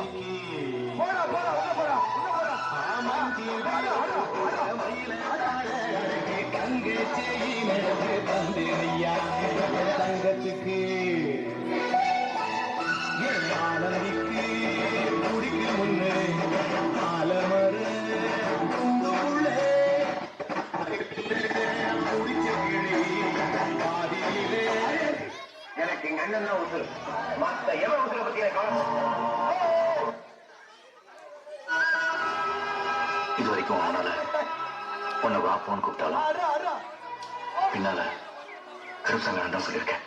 உள்ள போ. போடா, போடா, உள்ள போடா, உள்ள போடா. தங்கத்துக்கு ஆனந்திக்கு குடிக்க முன்னே எனக்கு எங்க அண்ணன் தான் உசுறு மத்த எவன் உசுரை பத்தி எனக்கு இது வரைக்கும் அவனால உன்னை வா கூப்பிட்டாலும். பின்னால கருப்சங்க தான் சொல்லியிருக்கேன்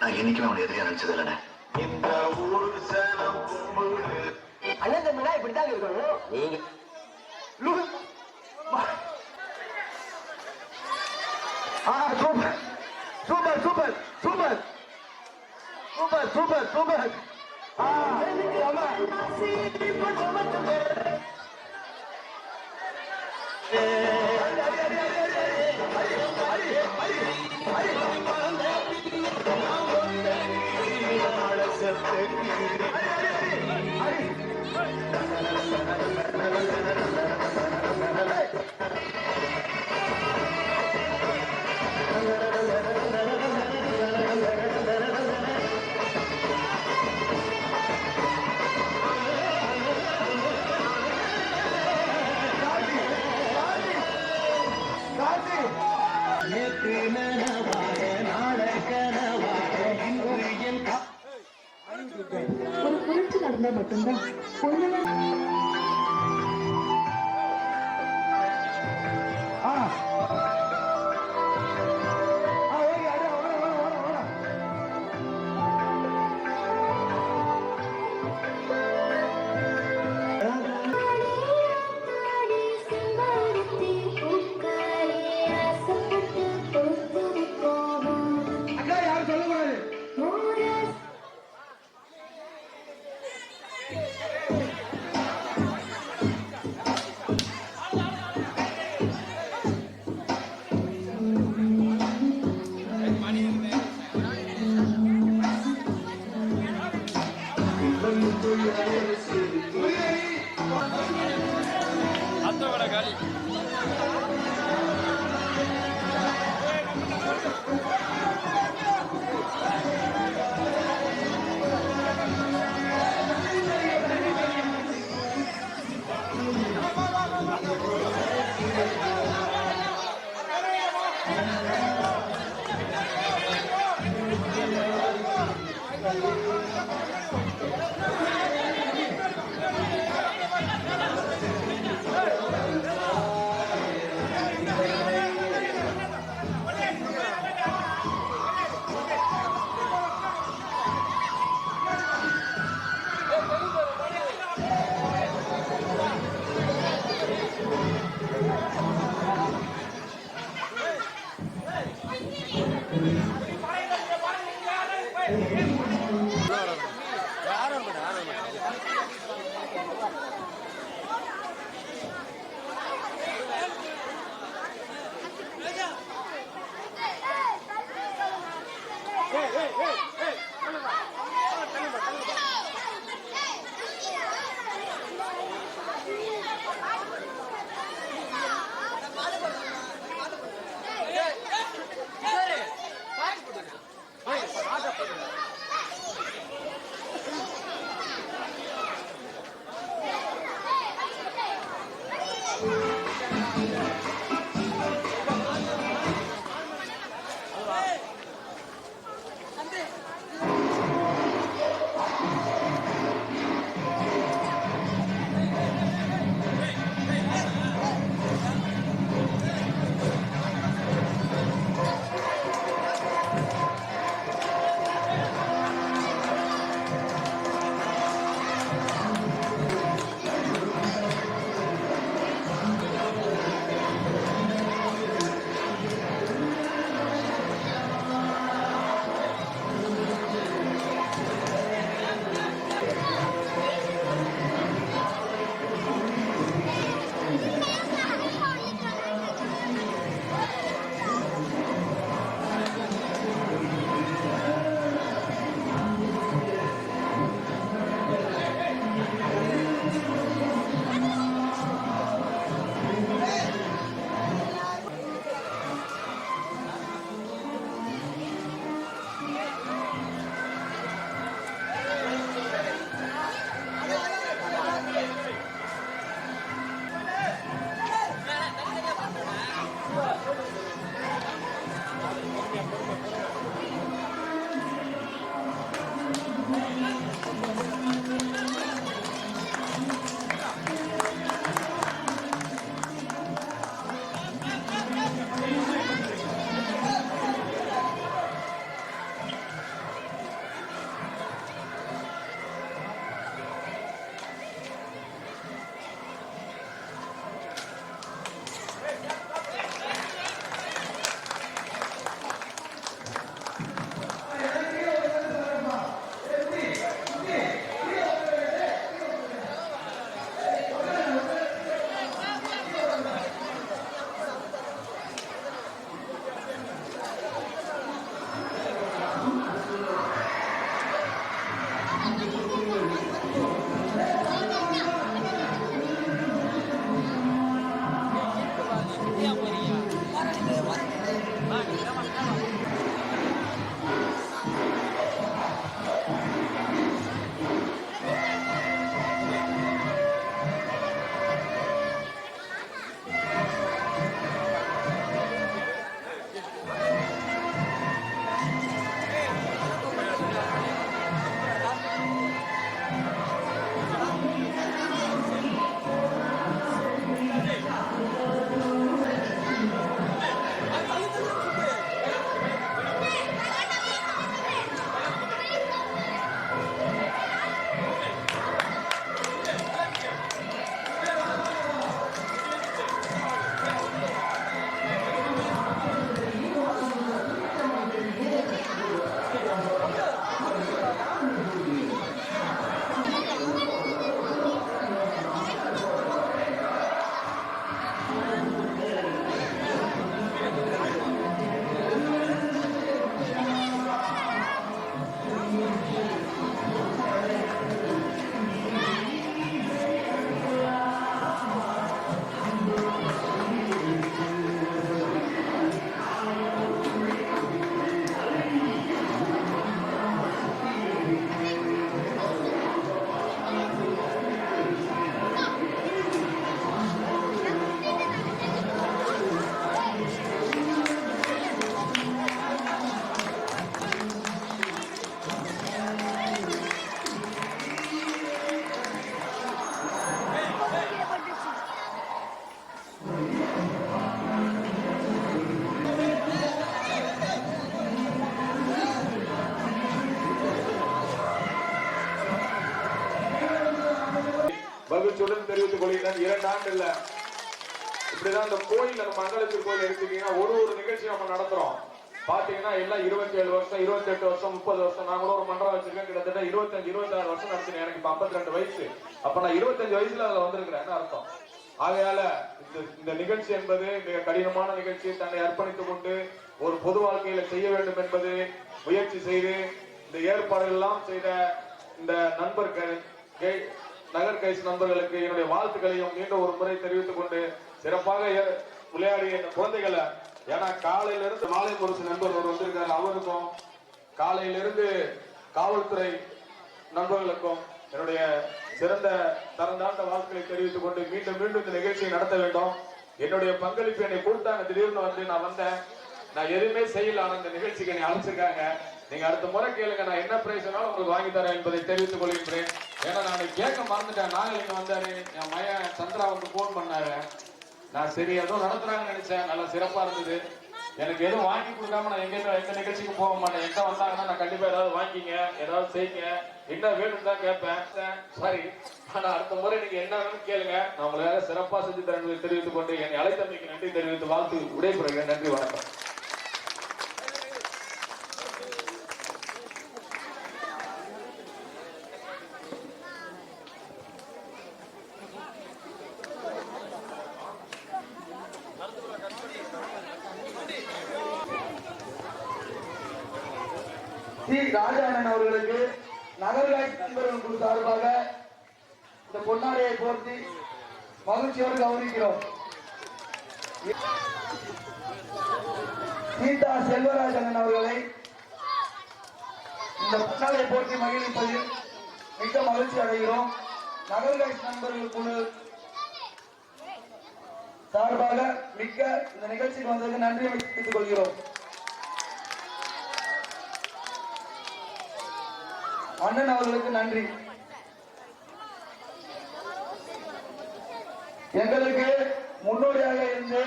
நான் என்னைக்குமே அவனை எதிரியா நினைச்சது இல்லைண்ணே இந்த ஊர் சனம் கும்பிடு அண்ணன் தம்பினா இப்படிதான் இருக்கணும் நீங்க. வா. ஆ, super super super super super super. Super ஒரு புரட்சி நடந்தா மட்டும்தான் பொண்ணுங்க இந்த கோயில் நம்ம மங்களத்தில் கோயில் எடுத்துக்கிட்டீங்கன்னா ஒரு ஒரு நிகழ்ச்சி நம்ம நடத்துறோம். பாத்தீங்கன்னா எல்லாம் இருபத்தி ஏழு வருஷம் இருபத்தி எட்டு வருஷம் முப்பது வருஷம் நான் கூட ஒரு மன்றம் வச்சிருக்கேன். கிட்டத்தட்ட இருபத்தஞ்சு இருபத்தாறு வருஷம் நடத்தினேன் எனக்கு இப்ப 52 ரெண்டு வயசு. அப்ப நான் இருபத்தஞ்சு வயசுல அதுல வந்திருக்கிறேன் அர்த்தம்? ஆகையால இந்த இந்த நிகழ்ச்சி என்பது மிக கடினமான நிகழ்ச்சி. தன்னை அர்ப்பணித்துக் கொண்டு ஒரு பொது வாழ்க்கையில செய்ய வேண்டும் என்பது முயற்சி செய்து இந்த ஏற்பாடுகள் எல்லாம் செய்த இந்த நண்பர்கள் நகர் கைஸ் நண்பர்களுக்கு என்னுடைய வாழ்த்துக்களையும் மீண்டும் ஒரு முறை தெரிவித்துக் கொண்டு சிறப்பாக விளையாடிய இந்த குழந்தைகளை. ஏன்னா காலையில இருந்து மாலை முரசு நண்பர் ஒரு வந்திருக்காரு. அவருக்கும் காலையில இருந்து காவல்துறை நண்பர்களுக்கும் என்னுடைய சிறந்த தரந்தாண்ட வாழ்த்துக்களை தெரிவித்துக் கொண்டு மீண்டும் மீண்டும் இந்த நிகழ்ச்சியை நடத்த வேண்டும். என்னுடைய பங்களிப்பு என்னை கூப்பிட்டாங்க திடீர்னு வந்து நான் வந்தேன். நான் எதுவுமே செய்யல. ஆனா இந்த நிகழ்ச்சிக்கு என்னை அழைச்சிருக்காங்க. நீங்க அடுத்த முறை கேளுங்க. நான் என்ன பிரைஸ் வேணாலும் உங்களுக்கு வாங்கி தரேன் என்பதை தெரிவித்துக் கொள்கின்றேன். ஏன்னா நான் கேட்க மறந்துட்டேன். நாகலிங்க வந்தாரு. என் மையன் சந்திரா வந்து போன் பண்ணாரு. நான் சரி ஏதோ நடத்துறாங்கன்னு நினைச்சேன். நல்லா சிறப்பா இருந்தது. எனக்கு எதுவும் வாங்கி கொடுக்காம நான் எங்க எந்த நிகழ்ச்சிக்கு போக மாட்டேன். எங்க வந்தாங்கன்னா நான் கண்டிப்பா ஏதாவது வாங்கிங்க ஏதாவது செய்யுங்க. என்ன வேணும்னு தான் கேட்பேன். சாரி. ஆனா அடுத்த முறை நீங்க என்ன வேணும்னு கேளுங்க. நான் உங்களால சிறப்பா செஞ்சு தரேன் தெரிவித்துக் கொண்டு என்னை அழைத்தமைக்கு நன்றி தெரிவித்து வாழ்த்து. விடைபெறுகிறேன். நன்றி வணக்கம். சி ராஜாண்ணன் அவர்களுக்கு நகர்காட்சி நண்பர்கள் குழு சார்பாக இந்த பொன்னாடையை போர்த்தி மகிழ்ச்சியோடு கௌரவிக்கிறோம். சீதா செல்வராஜன் அவர்களை இந்த பொன்னாடையை போர்த்தி மகிழ்ப்பதில் மிக மகிழ்ச்சி அடைகிறோம். நகர்காட்சி நண்பர்கள் குழு சார்பாக மிக்க இந்த நிகழ்ச்சிக்கு வந்ததுக்கு நன்றி தெரிவித்துக் கொள்கிறோம். அண்ணன் அவர்களுக்கு நன்றி. எங்களுக்கு முன்னோடியாக இருந்து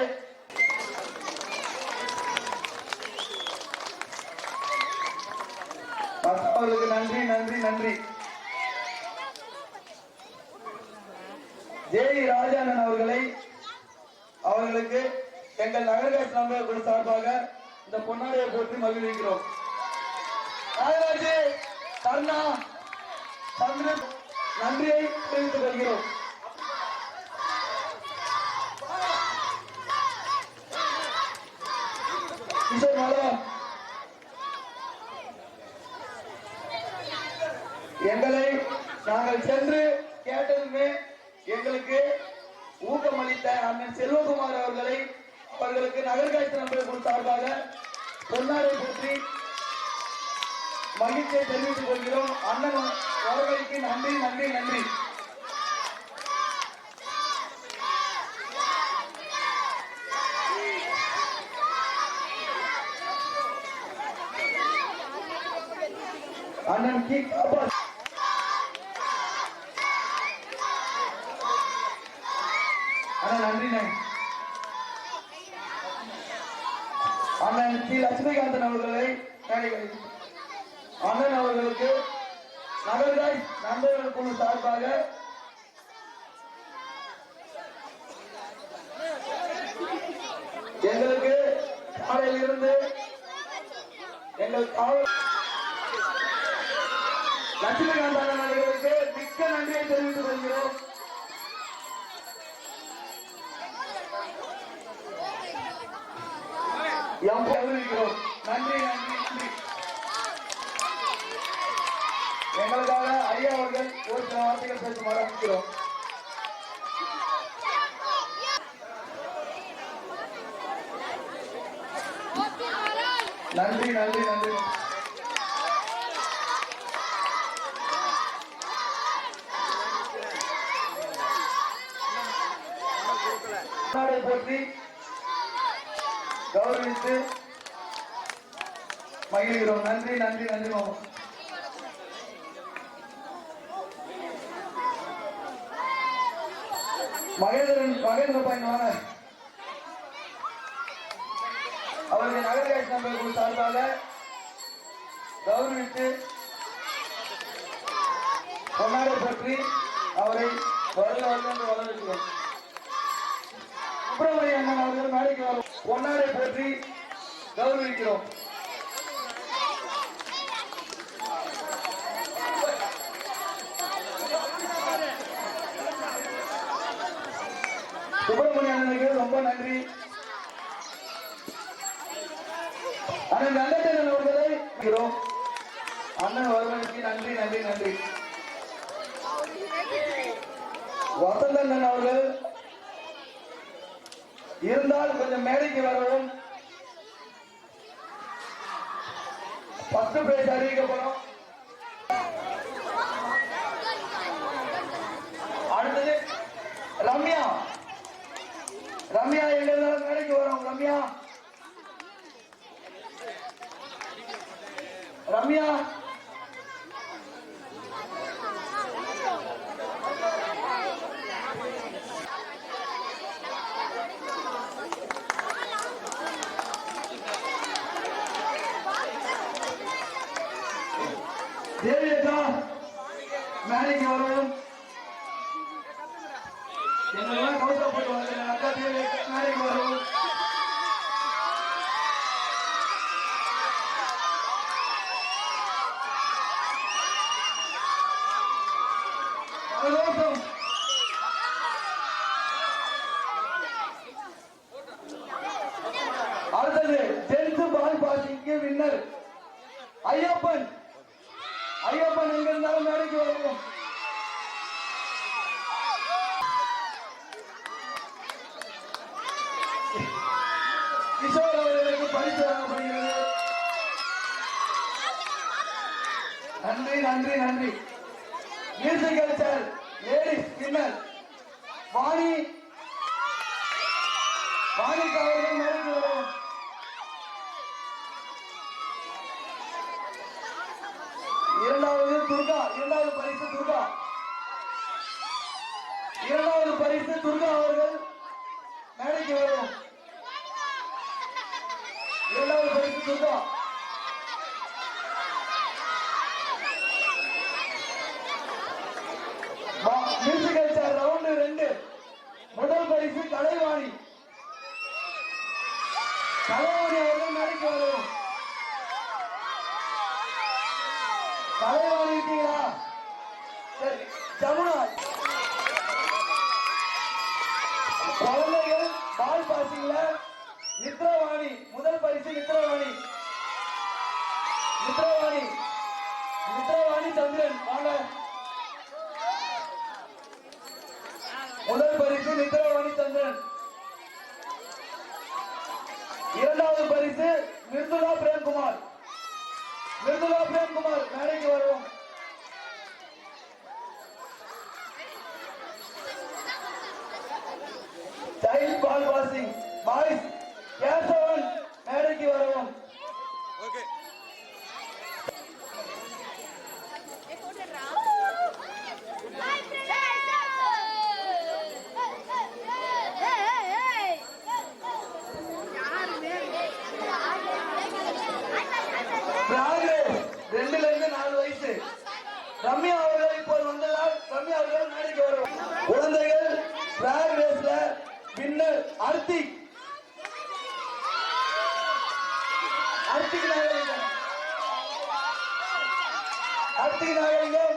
அவர்களுக்கு நன்றி நன்றி நன்றி. ஜெய் ராஜானன் அவர்களை அவர்களுக்கு எங்கள் நகர்காட்சி நம்பர் சார்பாக இந்த பொன்னாடையை போட்டு மகிழ்விக்கிறோம். ராஜராஜே கருணா சந்திரன் நன்றியை தெரிவித்துக் கொள்கிறோம். கிஷோர் எங்களை நாங்கள் சென்று கேட்டதுமே எங்களுக்கு ஊக்கமளித்த அண்ணன் செல்வகுமார் அவர்களை அவர்களுக்கு நகர்காட்சி நம்பர் சார்பாக சொன்னாரை பற்றி மகிழ்ச்சியை தெரிவித்துக் கொள்கிறோம். அண்ணன் அவர்களுக்கு நன்றி நன்றி நன்றி. அண்ணன் கீ. காப்பா அண்ணா நன்றிண்ணே அண்ணன் சி லட்சுமிகாந்தன் அவர்களை மேடைக்கு அண்ணன் அவர்களுக்கு நகர்காய் நண்பர்கள் குழு சார்பாக எங்களுக்கு காலையில் இருந்து எங்கள் காவல் லட்சுமிகாந்த் அண்ணன் அவர்களுக்கு மிக்க நன்றியை தெரிவித்துக் கொள்கிறோம் எம் நன்றி நன்றி நன்றி. எங்களுக்காக ஐயா அவர்கள் ஒரு சில வார்த்தைகள் பேசுமாறு அனுப்பிக்கிறோம் நன்றி நன்றி நன்றி நாடை போற்றி கௌரவித்து மகிழ்கிறோம் நன்றி நன்றி நன்றி மாமா. மகேந்திரன் மகேந்திர பாயின் வாங்க அவருடைய நகர்காட்சி நண்பர்கள் சார்பாக கௌரவித்து கொண்டாட பற்றி அவரை வருக வருக வரவேற்கிறோம். சுப்பிரமணிய அண்ணன் அவர்கள் மேடைக்கு வரும். பொன்னாடை பற்றி கௌரவிக்கிறோம் சுப்பிரமணிய அண்ணனுக்கு ரொம்ப நன்றி. அண்ணன் நல்லக்கண்ணன் அவர்களை அண்ணன் வருவதற்கு நன்றி நன்றி நன்றி. வசந்தண்ணன் அவர்கள் இருந்தால் கொஞ்சம் மேடைக்கு வரவும். பத்து பேர் அறிவிக்கப்படும் அடுத்தது ரம்யா ரம்யா எங்க இருந்தாலும் மேடைக்கு வரும் ரம்யா. ரம்யா தேவி அக்கா மேடைக்கு வரவும் எங்களெல்லாம் கௌரவப்பட்டு வந்த அக்கா தேவி அக்கா மேடைக்கு வரவும் சந்தோஷம் அடுத்தது டென்த் பால் பாசிங்க்கு வின்னர் ஐயப்பன் ஐயப்பன் எங்க இருந்தாலும் மேடைக்கு வருவோம். கிஷோர் அவர்களுக்கு பரிசு வழங்கப்படுகிறது. நன்றி நன்றி நன்றி. Music culture ladies winner Vani வாணிக்கு அவர்கள் மேடைக்கு வருவோம் இரண்டாவது துர்கா இரண்டாவது பரிசு துர்கா இரண்டாவது பரிசு துர்கா அவர்கள் மேடைக்கு வரும் இரண்டாவது பரிசு துர்கா. மியூசிக்கல் சேர் ரவுண்டு ரெண்டு. முதல் பரிசு கலைவாணி. கலைவாணி அவர்கள் மேடைக்கு வரும் தலைவாணி இருக்கீங்களா சரி ஜமுனா குழந்தைகள் பால் பாசிங்ல நித்ரவாணி முதல் பரிசு நித்ரவாணி நித்ரவாணி சந்திரன் வாங்க. முதல் பரிசு நித்ரவாணி சந்திரன் இரண்டாவது பரிசு மிருதுலா பிரேம்குமார். மிருதுலா பிரேம்குமார் மேடைக்கு வருவோம். Child ball passing boys Kesava மேடைக்கு வரவும் பிராக்ரேஸ் ரெண்டுல இருந்து நாலு வயசு ரம்யா அவர்கள் இப்போ வந்ததால் ரம்யா அவர்கள் மேடைக்கு வரும் குழந்தைகள் பிராக் ரேஸ்ல வின்னர் அர்த்திக் அர்த்திக் நாகலிங்கம் அர்த்திக் நாகலிங்கம்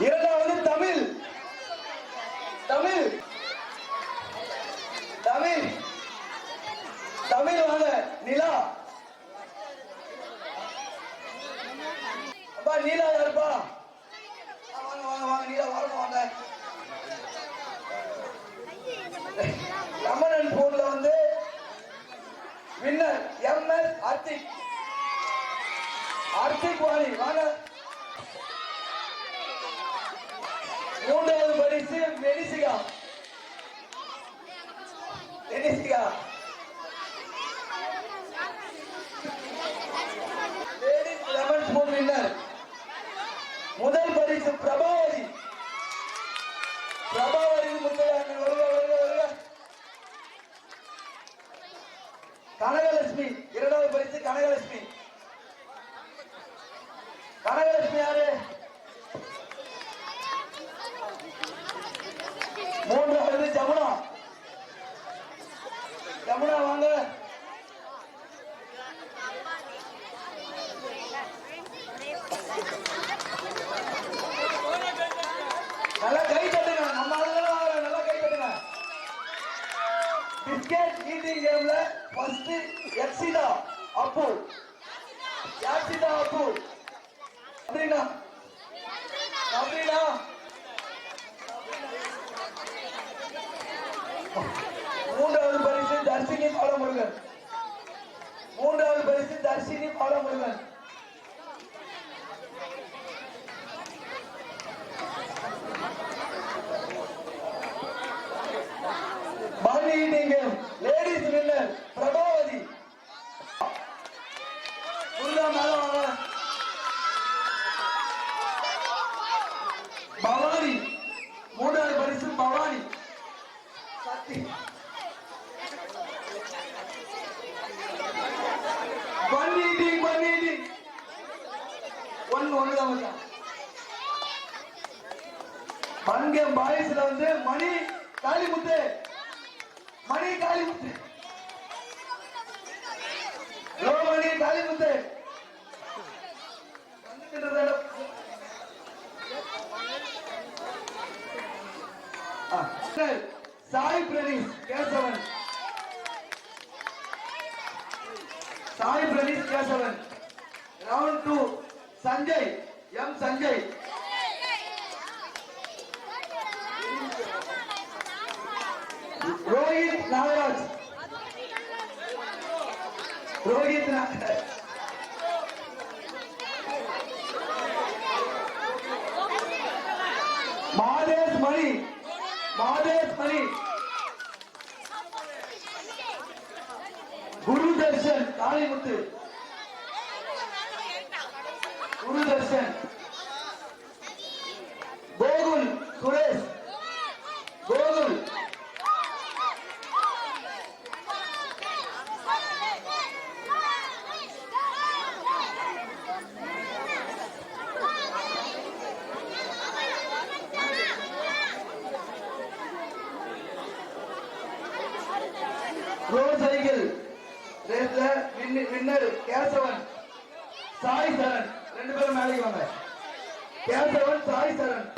இரண்டாவது தமிழ் தமிழ் தமிழ் தமிழ் வாங்க நிலா அப்பா நீலா யாருப்பா? வாங்க வாங்க வாங்க நீலா வாங்க வாங்க. ரமணன் போன்ல வந்து winner M S Arthik Arthik Vani வாங்க. மூன்றாவது பரிசு மெடிசிகா மெடிசிகா மிஸ் பிரபாவதி பிரபாவதி கனகலட்சுமி இரண்டாவது பரிசு கனகலட்சுமி. கனகலட்சுமி யாரு? மூன்றாவது ஜமுனா. ஜமுனா வாங்க. நைன்டீன் கேம்ல ஃபர்ஸ்ட் யக்ஷிதா அப்பு. யக்ஷிதா அப்பு. அப்படினா அப்படினா மூன்றாவது பரிசு தர்ஷினி பாலமுருகன். மூன்றாவது பரிசு தர்ஷினி பாலமுருகன். ரோகித்னாக மாதேஷ் மணி. மாதேஷ் மணி. குரு தர்ஷன் காளிமுத்து. சாய் சரண்